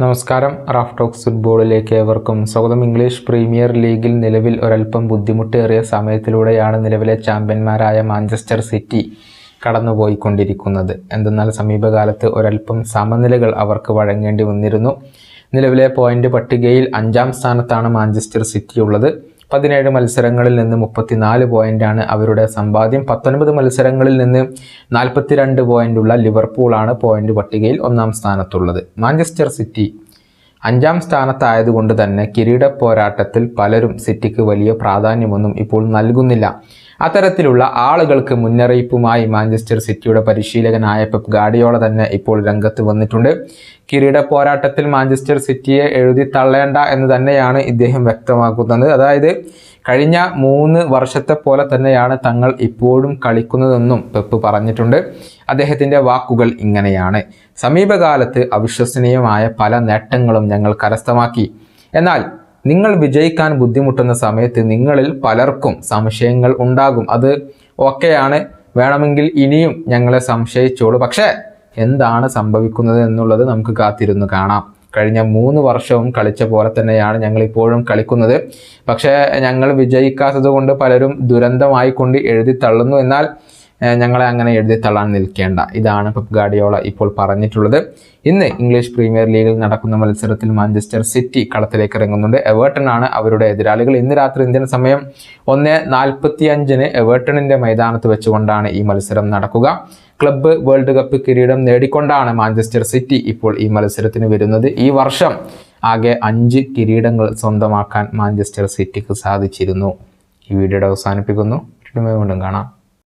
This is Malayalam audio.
നമസ്കാരം. റാഫ് ടോക്സ് ഫുട്ബോളിലേക്ക് ഏവർക്കും സ്വാഗതം. ഇംഗ്ലീഷ് പ്രീമിയർ ലീഗിൽ നിലവിൽ ഒരൽപ്പം ബുദ്ധിമുട്ടേറിയ സമയത്തിലൂടെയാണ് നിലവിലെ ചാമ്പ്യന്മാരായ മാഞ്ചസ്റ്റർ സിറ്റി കടന്നുപോയിക്കൊണ്ടിരിക്കുന്നത്. എന്തെന്നാൽ സമീപകാലത്ത് ഒരൽപ്പം സമനിലകൾ അവർക്ക് വഴങ്ങേണ്ടി വന്നിരുന്നു. നിലവിലെ പോയിന്റ് പട്ടികയിൽ അഞ്ചാം സ്ഥാനത്താണ് മാഞ്ചസ്റ്റർ സിറ്റി ഉള്ളത്. പതിനേഴ് മത്സരങ്ങളിൽ നിന്ന് മുപ്പത്തിനാല് പോയിന്റാണ് അവരുടെ സമ്പാദ്യം. പത്തൊൻപത് മത്സരങ്ങളിൽ നിന്ന് നാൽപ്പത്തിരണ്ട് പോയിന്റുള്ള ലിവർപൂളാണ് പോയിന്റ് പട്ടികയിൽ ഒന്നാം സ്ഥാനത്തുള്ളത്. മാഞ്ചസ്റ്റർ സിറ്റി അഞ്ചാം സ്ഥാനത്തായതുകൊണ്ട് തന്നെ കിരീട പോരാട്ടത്തിൽ പലരും സിറ്റിക്ക് വലിയ പ്രാധാന്യമൊന്നും ഇപ്പോൾ നൽകുന്നില്ല. അത്തരത്തിലുള്ള ആളുകൾക്ക് മുന്നറിയിപ്പുമായി മാഞ്ചസ്റ്റർ സിറ്റിയുടെ പരിശീലകനായ പെപ് ഗാഡിയോള തന്നെ ഇപ്പോൾ രംഗത്ത് വന്നിട്ടുണ്ട്. കിരീട പോരാട്ടത്തിൽ മാഞ്ചസ്റ്റർ സിറ്റിയെ എഴുതി തള്ളേണ്ട എന്ന് തന്നെയാണ് ഇദ്ദേഹം വ്യക്തമാക്കുന്നത്. അതായത് കഴിഞ്ഞ മൂന്ന് വർഷത്തെ പോലെ തന്നെയാണ് തങ്ങൾ ഇപ്പോഴും കളിക്കുന്നതെന്നും പെപ്പ് പറഞ്ഞിട്ടുണ്ട്. അദ്ദേഹത്തിന്റെ വാക്കുകൾ ഇങ്ങനെയാണ്. സമീപകാലത്ത് അവിശ്വസനീയമായ പല നേട്ടങ്ങളും ഞങ്ങൾ കരസ്ഥമാക്കി. എന്നാൽ നിങ്ങൾ വിജയിക്കാൻ ബുദ്ധിമുട്ടുന്ന സമയത്ത് നിങ്ങളിൽ പലർക്കും സംശയങ്ങൾ ഉണ്ടാകും. അത് ഓക്കെയാണ് വേണമെങ്കിൽ ഇനിയും ഞങ്ങളെ സംശയിച്ചോളൂ. പക്ഷേ എന്താണ് സംഭവിക്കുന്നത് എന്നുള്ളത് നമുക്ക് കാത്തിരുന്ന് കാണാം. കഴിഞ്ഞ മൂന്ന് വർഷവും കളിച്ച പോലെ തന്നെയാണ് ഞങ്ങൾ ഇപ്പോഴും കളിക്കുന്നത്. പക്ഷേ ഞങ്ങൾ വിജയിക്കാത്തത് കൊണ്ട് പലരും ദുരന്തമായിക്കൊണ്ട് എഴുതി തള്ളുന്നു. എന്നാൽ ഞങ്ങളെ അങ്ങനെ എഴുതി തള്ളാൻ നിൽക്കേണ്ട. ഇതാണ് പെപ് ഗാഡിയോള ഇപ്പോൾ പറഞ്ഞിട്ടുള്ളത്. ഇന്ന് ഇംഗ്ലീഷ് പ്രീമിയർ ലീഗിൽ നടക്കുന്ന മത്സരത്തിൽ മാഞ്ചസ്റ്റർ സിറ്റി കളത്തിലേക്ക് ഇറങ്ങുന്നുണ്ട്. എവേർട്ടൺ ആണ് അവരുടെ എതിരാളികൾ. ഇന്ന് രാത്രി ഇന്ത്യൻ സമയം ഒന്ന് നാൽപ്പത്തി അഞ്ചിന് എവേർട്ടണിന്റെ മൈതാനത്ത് വെച്ചുകൊണ്ടാണ് ഈ മത്സരം നടക്കുക. ക്ലബ്ബ് വേൾഡ് കപ്പ് കിരീടം നേടിക്കൊണ്ടാണ് മാഞ്ചസ്റ്റർ സിറ്റി ഇപ്പോൾ ഈ മത്സരത്തിന് വരുന്നത്. ഈ വർഷം ആകെ അഞ്ച് കിരീടങ്ങൾ സ്വന്തമാക്കാൻ മാഞ്ചസ്റ്റർ സിറ്റിക്ക് സാധിച്ചിരുന്നു. ഈ വീഡിയോയുടെ അവസാനിപ്പിക്കുന്നു. വീണ്ടും കാണാം.